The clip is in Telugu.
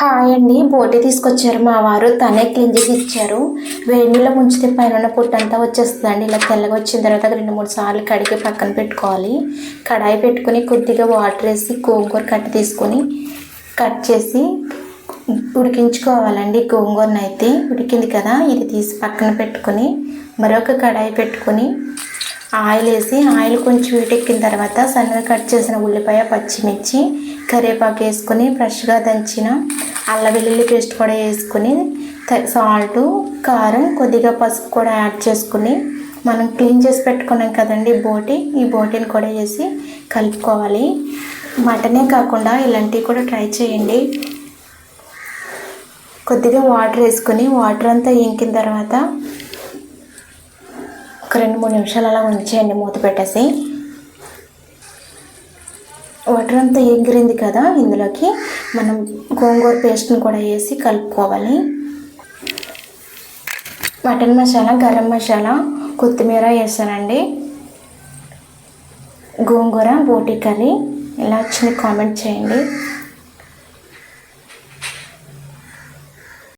హాయ్ అండి బోటి తీసుకొచ్చారు మా వారు. తనే క్లీన్ చేసి ఇచ్చారు. వేడి ముంచితే పైన ఉన్న పొట్టంతా వచ్చేస్తుందండి. ఇలా తెల్లగా వచ్చిన తర్వాత రెండు మూడు సార్లు కడిగి పక్కన పెట్టుకోవాలి. కడాయి పెట్టుకొని కొద్దిగా వాటర్ వేసి గోంగూర కట్ తీసుకొని కట్ చేసి ఉడికించుకోవాలండి గోంగూరను అయితే ఉడికింది కదా ఇది తీసి పక్కన పెట్టుకొని మరొక కడాయి పెట్టుకొని ఆయిల్ వేసి ఆయిల్ కొంచెం వీటెక్కిన తర్వాత సన్నగా కట్ చేసిన ఉల్లిపాయ పచ్చిమిర్చి కరివేపాకు వేసుకొని ఫ్రెష్గా దంచిన అల్లం వెల్లుల్లి పేస్ట్ కూడా వేసుకొని సాల్ట్ కారం కొద్దిగా పసుపు కూడా యాడ్ చేసుకుని మనం క్లీన్ చేసి పెట్టుకున్నాం కదండి బోటి. ఈ బోటిని కూడా వేసి కలుపుకోవాలి. మటనే కాకుండా ఇలాంటివి కూడా ట్రై చేయండి. కొద్దిగా వాటర్ వేసుకొని వాటర్ అంతా ఇంకిన తర్వాత ఒక రెండు మూడు నిమిషాలు అలా ఉంచేయండి మూత పెట్టేసి వాటర్ అంతా ఎగిరింది కదా ఇందులోకి మనం గోంగూర పేస్ట్ని కూడా వేసి కలుపుకోవాలి. మటన్ మసాలా గరం మసాలా కొత్తిమీర వేసానండి. గోంగూర బోటి కర్రీ ఇలా వచ్చింది కామెంట్ చేయండి.